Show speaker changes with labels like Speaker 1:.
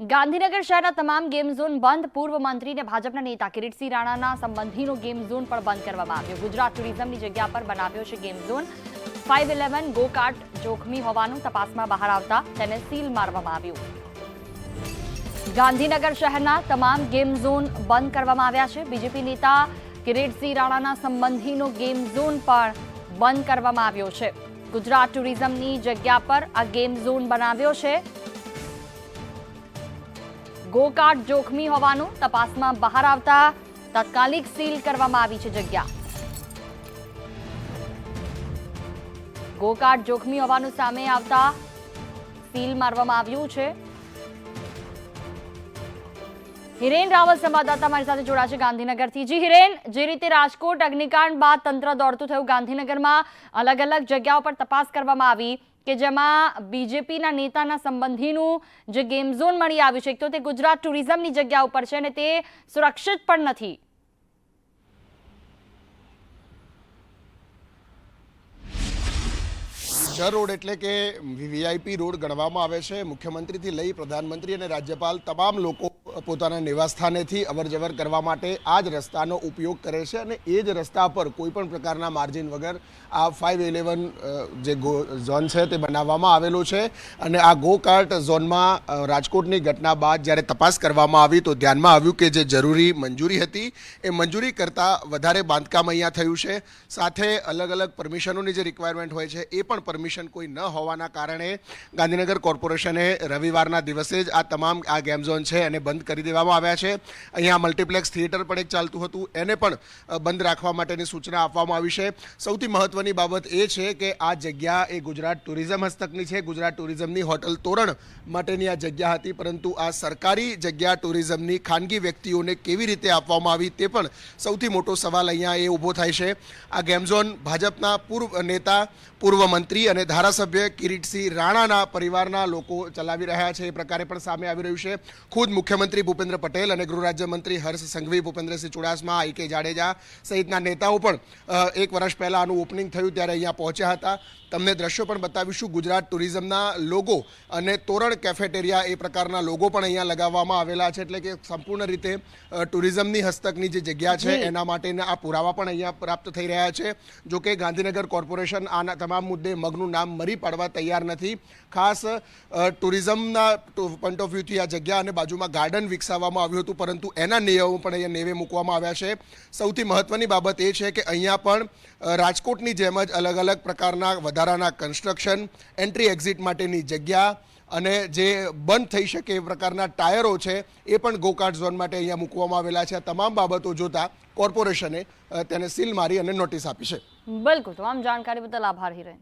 Speaker 1: ગાંધીનગર શહેરના તમામ game zone બંધ. પૂર્વ મંત્રી અને ભાજપના નેતા કિરીટસિંહ રાણાના સંબંધીનો ગેમ ઝોન પણ બંધ કરવામાં આવ્યો. ગુજરાત ટુરિઝમની જગ્યા પર બનાવ્યો છે game zone. Five eleven go kart જોખમી હોવાનું તપાસમાં બહાર આવતા તેને સીલ મારવામાં આવ્યું. ગાંધીનગર શહેરના તમામ ગેમ ઝોન બંધ કરવામાં આવ્યા છે. બીજેપી નેતા કિરીટસિંહ રાણાના સંબંધીનો ગેમ ઝોન પણ બંધ કરવામાં આવ્યો છે. ગુજરાત ટુરિઝમની જગ્યા પર આ ગેમ ઝોન બનાવ્યો છે. ગોકાર્ટ જોખમી હોવાનું તપાસમાં બહાર આવતા તાત્કાલિક સીલ કરવામાં આવી છે જગ્યા. ગોકાર્ટ જોખમી હોવાનું સામે આવતા સીલ મારવામાં આવ્યું છે. હિરેન રાવલ સંવાદદાતા મારી સાથે જોડાશે ગાંધીનગરથી. જી હિરેન, જે રીતે રાજકોટ અગ્નિકાંડ બાદ તંત્ર દોડતું થયું, ગાંધીનગરમાં અલગ અલગ જગ્યાઓ પર તપાસ કરવામાં આવી કે જેમાં બીજેપીના નેતાના સંબંધીનું જે ગેમ ઝોન મળી આવ્યું છે તો તે ગુજરાત ટુરિઝમની જગ્યા ઉપર છે અને તે સુરક્ષિત પણ નથી.
Speaker 2: જર રોડ એટલે કે વીઆઈપી રોડ ગણવામાં આવે છે. મુખ્યમંત્રીથી લઈ પ્રધાનમંત્રી અને રાજ્યપાલ તમામ લોકો પોતાના નિવાસસ્થાનેથી અવરજવર કરવા માટે આ જ રસ્તાનો ઉપયોગ કરે છે અને એ જ રસ્તા પર કોઈપણ પ્રકારના માર્જિન વગર આ ફાઇવ ઇલેવન જે ગો, ઝોન છે તે બનાવવામાં આવેલો છે. અને આ ગો કાર્ટ ઝોનમાં રાજકોટની ઘટના બાદ જ્યારે તપાસ કરવામાં આવી તો ધ્યાનમાં આવ્યું કે જે જરૂરી મંજૂરી હતી એ મંજૂરી કરતાં વધારે બાંધકામ અહીંયા થયું છે. સાથે અલગ અલગ પરમિશનોની જે રિક્વાયરમેન્ટ હોય છે એ પણ પરમિશન કોઈ ન હોવાના કારણે ગાંધીનગર કોર્પોરેશને રવિવારના દિવસે જ આ તમામ આ ગેમ ઝોન છે એને બંધ કરી દેવામાં આવ્યા છે. અહીંયા મલ્ટીપ્લેક્સ થિયેટર પણ એક ચાલતું હતું. એને પણ બંધ રાખવા માટેની સૂચના આપવામાં આવી છે. સૌથી મહત્વની બાબત એ છે કે આ જગ્યા એ ગુજરાત ટુરિઝમ હસ્તકની છે. ગુજરાત ટુરિઝમની હોટલ તોરણ માટેની આ જગ્યા હતી, પરંતુ આ સરકારી જગ્યા ટુરિઝમની ખાનગી વ્યક્તિઓને કેવી રીતે આપવામાં આવી તે પણ સૌથી મોટો સવાલ અહીંયા એ ઊભો થાય છે. આ ગેમ ઝોન ભાજપના પૂર્વ નેતા, પૂર્વ મંત્રી અને ધારાસભ્ય કિરીટસિંહ રાણાના પરિવારના લોકો ચલાવી રહ્યા છે. એ પ્રકારે પણ સામે આવી રહ્યું છે. ખુદ મુખ્યમંત્રી ભૂપેન્દ્ર પટેલ અને ગૃહ રાજ્યમંત્રી હર્ષ સંઘવી ભૂપેન્દ્રસિંહ ચુડાસમા આઈ કે જાડેજા સહિતના નેતાઓ પણ એક વર્ષ પહેલાં આનું ઓપનિંગ થયું ત્યારે અહીંયા પહોંચ્યા હતા. તમને દ્રશ્યો પણ બતાવીશું. ગુજરાત ટુરિઝમના લોગો અને તોરણ કેફેટેરિયા એ પ્રકારના લોગો પણ અહીંયા લગાવવામાં આવેલા છે. એટલે કે સંપૂર્ણ રીતે ટુરિઝમની હસ્તકની જે જગ્યા છે એના માટેના આ પુરાવા પણ અહીંયા પ્રાપ્ત થઈ રહ્યા છે. જો કે ગાંધીનગર કોર્પોરેશન આના તમામ મુદ્દે મગનું નામ મરી પાડવા તૈયાર નથી. ખાસ ટુરિઝમના પોઈન્ટ ઓફ વ્યૂથી આ જગ્યા અને બાજુમાં ગાર્ડન વિકસાવવામાં આવ્યું હતું, પરંતુ એના નિયમો પણ અહીંયા નેવે મૂકવામાં આવ્યા છે. સૌથી મહત્વની બાબત એ છે કે અહીંયા પણ રાજકોટની જેમ જ અલગ અલગ પ્રકારના વધારાના કન્સ્ટ્રક્શન એન્ટ્રી એક્ઝિટ માટેની જગ્યા અને જે બંધ થઈ શકે એ પ્રકારના ટાયરો છે, એ પણ ગોકાર્ટ ઝોન માટે અહીંયા મૂકવામાં આવેલા છે. આ તમામ બાબતો જોતા કોર્પોરેશને તેને સીલ મારી અને નોટિસ આપી છે.
Speaker 1: બિલકુલ, તમામ જાણકારી બદલ આભાર હિરેન.